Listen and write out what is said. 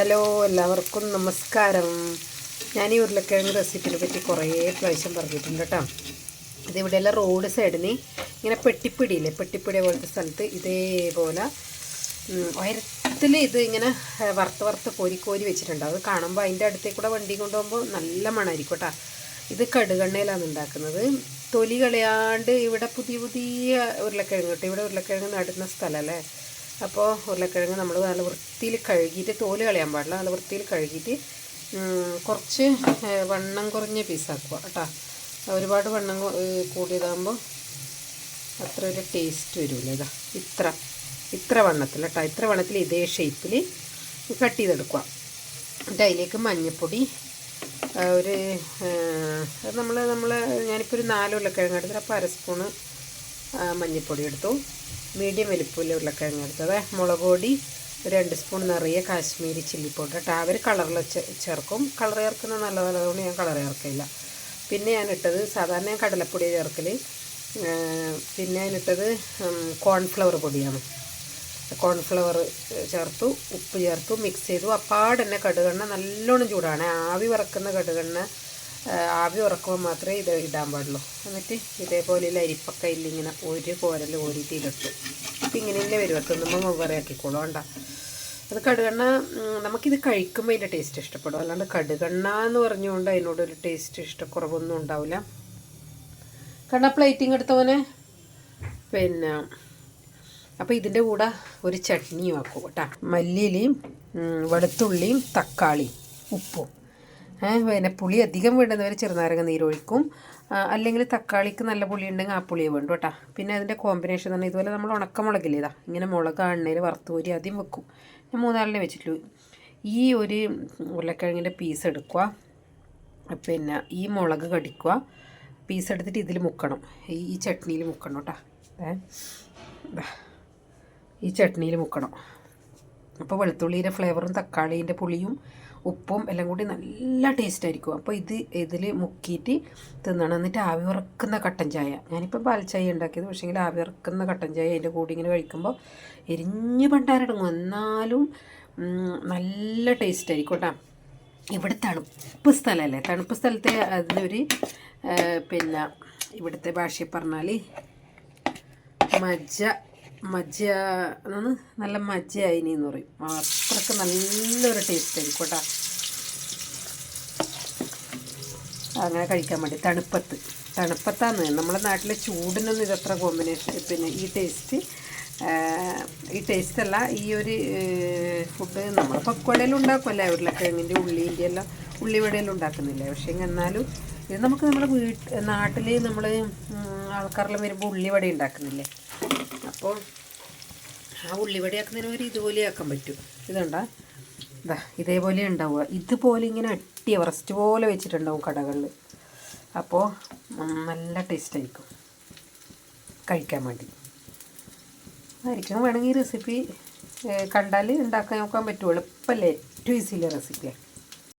Hello എല്ലാവർക്കും നമസ്കാരം. ഞാൻ ഈ ഉരുളക്കിഴങ്ങ് റെസിപ്പിനെ പറ്റി കുറേ പ്രാവശ്യം പറഞ്ഞിട്ടുണ്ട് കേട്ടോ. ഇതിവിടെയെല്ലാം റോഡ് സൈഡിന് ഇങ്ങനെ പെട്ടിപ്പിടിയില്ലേ പെട്ടിപ്പിടി പോലത്തെ സ്ഥലത്ത് ഇതേപോലെ ഉയരത്തിൽ ഇത് ഇങ്ങനെ വറുത്ത് വറുത്ത് കോരി കോരി വെച്ചിട്ടുണ്ട്. അത് കാണുമ്പോൾ അതിന്റെ അടുത്തേക്ക് കൂടെ വണ്ടി കൊണ്ടുപോകുമ്പോൾ നല്ല മണമായിരിക്കും കേട്ടോ. ഇത് കടുകെണ്ണയിലാണ് ഉണ്ടാക്കുന്നത്. തൊലി കളയാണ്ട് ഇവിടെ പുതിയ പുതിയ ഉരുളക്കിഴങ്ങ് കേട്ടോ. ഇവിടെ ഉരുളക്കിഴങ്ങ് നടുന്ന സ്ഥലമല്ലേ അപ്പോൾ ഉരുളക്കിഴങ്ങ് നമ്മൾ നല്ല വൃത്തിയിൽ കഴുകിയിട്ട് തോൽ കളയാൻ പാടില്ല. നല്ല വൃത്തിയിൽ കഴുകിയിട്ട് കുറച്ച് വണ്ണം കുറഞ്ഞ പീസാക്കുക കേട്ടോ. ഒരുപാട് വണ്ണം കൂടിയതാകുമ്പോൾ അത്ര ഒരു ടേസ്റ്റ് വരില്ല ഇതാ. ഇത്ര ഇത്ര വണ്ണത്തിൽ കേട്ടോ. ഇത്ര വണ്ണത്തിൽ ഇതേ ഷേപ്പിൽ കട്ട് ചെയ്തെടുക്കുക. എന്നിട്ട് അതിലേക്ക് മഞ്ഞൾപ്പൊടി ഒരു നമ്മൾ നമ്മൾ ഞാനിപ്പോൾ ഒരു നാല് ഉരുളക്കിഴങ്ങ് എടുത്തിട്ട് അപ്പോൾ അര സ്പൂണ് മഞ്ഞൾപ്പൊടി എടുത്തു. മീഡിയം വലിപ്പമില്ല ഉരുളക്കിഴങ്ങ് എടുത്തത്. മുളക് പൊടി രണ്ട് സ്പൂൺ നിറയെ കാശ്മീരി ചില്ലി പൗഡർ കേട്ടോ അവർ കളറിൽ ചേർക്കും. കളർ ചേർക്കുന്നത് നല്ലതല്ലതുകൊണ്ട് ഞാൻ കളർ ചേർക്കില്ല. പിന്നെ ഞാൻ ഇട്ടത് സാധാരണ ഞാൻ കടലപ്പൊടി ചേർക്കൽ പിന്നെ ഞാനിട്ടത് കോൺഫ്ലവർ പൊടിയാണ്. കോൺഫ്ലവർ ചേർത്തു ഉപ്പ് ചേർത്തു മിക്സ് ചെയ്തു. അപ്പാടെന്നെ കടുകെണ്ണ നല്ലോണം ചൂടാണ്. ആവി വറക്കുന്ന കടുകെണ്ണ ആവി ഉറക്കുമ്പോൾ മാത്രമേ ഇത് ഇടാൻ പാടുള്ളൂ. എന്നിട്ട് ഇതേപോലെ അരിപ്പൊക്കെ ഇങ്ങനെ ഒരു കോരൽ ഓരിയിട്ട് അപ്പം ഇങ്ങനെ തന്നെ നമ്മൾ വെവ്വേറെ ആക്കിക്കോളൂ വേണ്ട. അത് കടുകണ്ണ നമുക്കിത് കഴിക്കുമ്പോൾ അതിന്റെ ടേസ്റ്റ് ഇഷ്ടപ്പെടും. അല്ലാണ്ട് കടുകണ്ണ എന്ന് പറഞ്ഞുകൊണ്ട് അതിനോടൊരു ടേസ്റ്റ് ഇഷ്ടക്കുറവൊന്നും ഉണ്ടാവില്ല. കണ്ണ പ്ലേറ്റിംഗ് എടുത്തവനെ പിന്നെ അപ്പോൾ ഇതിന്റെ കൂടെ ഒരു ചട്നിയും ആക്കും കേട്ടോ. മല്ലിയിലയും വെളുത്തുള്ളിയും തക്കാളിയും ഉപ്പും. പിന്നെ പുളി അധികം വേണ്ടുന്നവർ ചെറുനാരങ്ങ നീരൊഴിക്കും. അല്ലെങ്കിൽ തക്കാളിക്ക് നല്ല പുളി ഉണ്ടെങ്കിൽ ആ പുളിയെ വേണ്ടു കേട്ടോ പിന്നെ അതിന്റെ കോമ്പിനേഷൻ എന്ന് പറഞ്ഞാൽ ഇതുപോലെ നമ്മൾ ഉണക്കമുളകില്ലേ ഇതാ. ഇങ്ങനെ മുളക് എണ്ണയിൽ വറുത്ത് കോരി ആദ്യം വെക്കും. ഞാൻ മൂന്നാലിനെ വെച്ചിട്ടുള്ളൂ. ഈ ഒരു ഉരുളക്കിഴങ്ങിന്റെ പീസ് എടുക്കുക. പിന്നെ ഈ മുളക് കടിക്കുക. പീസ് എടുത്തിട്ട് ഇതിൽ മുക്കണം. ഈ ചട്നിയിൽ മുക്കണം കേട്ടോ. ഈ ചട്നിയിൽ മുക്കണം. അപ്പോൾ വെളുത്തുള്ളിയുടെ ഫ്ലേവറും തക്കാളീന്റെ പുളിയും ഉപ്പും എല്ലാം കൂടി നല്ല ടേസ്റ്റ് ആയിരിക്കും. അപ്പോൾ ഇത് ഇതിൽ മുക്കിയിട്ട് തിന്നണം. എന്നിട്ട് ആവി ഉറക്കുന്ന കട്ടൻ ചായ. ഞാനിപ്പോൾ പാൽ ചായ ഉണ്ടാക്കിയത്. പക്ഷേ ആവി ഉറക്കുന്ന കട്ടൻ ചായ അതിന്റെ കൂടി ഇങ്ങനെ കഴിക്കുമ്പോൾ എരിഞ്ഞ് പണ്ടാരടങ്ങും. എന്നാലും നല്ല ടേസ്റ്റ് ആയിരിക്കും കേട്ടോ. ഇവിടെ തണുപ്പ് സ്ഥലമല്ലേ തണുപ്പ് സ്ഥലത്തെ അതിനൊരു പിന്നെ ഇവിടുത്തെ ഭാഷയിൽ പറഞ്ഞാൽ മജ്ജ മജ്ജ അതാണ് നല്ല മജ്ജ മജ്ജയായിനി എന്ന് പറയും. അത്രയ്ക്ക് നല്ലൊരു ടേസ്റ്റ് ആയിരിക്കും കേട്ടോ. അങ്ങനെ കഴിക്കാൻ വേണ്ടി. തണുപ്പത്ത്. തണുപ്പത്താണ് നമ്മുടെ നാട്ടിലെ ചൂടിനൊന്നും ഇതത്ര കോമ്പിനേഷൻ പിന്നെ ഈ ടേസ്റ്റ് ഈ ടേസ്റ്റ് അല്ല ഈ ഒരു ഫുഡ് നമ്മൾ പക്വടയിലും ഉണ്ടാക്കുമല്ലേ ഉരുളക്കിഴങ്ങിന്റെ ഉള്ളിന്റെ എല്ലാം ഉള്ളിവടയിലും ഉണ്ടാക്കുന്നില്ലേ? പക്ഷേ എന്നാലും ഇത് നമുക്ക് നമ്മുടെ വീട്ട് നാട്ടിൽ നമ്മൾ ആൾക്കാരെല്ലാം വരുമ്പോൾ ഉള്ളിവട ഉണ്ടാക്കുന്നില്ലേ? അപ്പോൾ ആ ഉള്ളിവട ആക്കുന്നതിന് ഒരു ഇതുപോലെ ആക്കാൻ പറ്റും. ഇതുണ്ടാ ഇതാ ഇതേപോലെ ഉണ്ടാവുക. ഇതുപോലെ ഇങ്ങനെ അട്ടി റസ്റ്റ് പോലെ വെച്ചിട്ടുണ്ടാവും കടകളിൽ അപ്പോൾ നല്ല ടേസ്റ്റ് ആയിരിക്കും. കഴിക്കാൻ വേണ്ടി. ആയിരിക്കും. വേണമെങ്കിൽ റെസിപ്പി കണ്ടാൽ ഉണ്ടാക്കാൻ നോക്കാൻ പറ്റും. എളുപ്പമല്ലേ ഏറ്റവും ഈസിയിലെ റെസിപ്പിയാണ്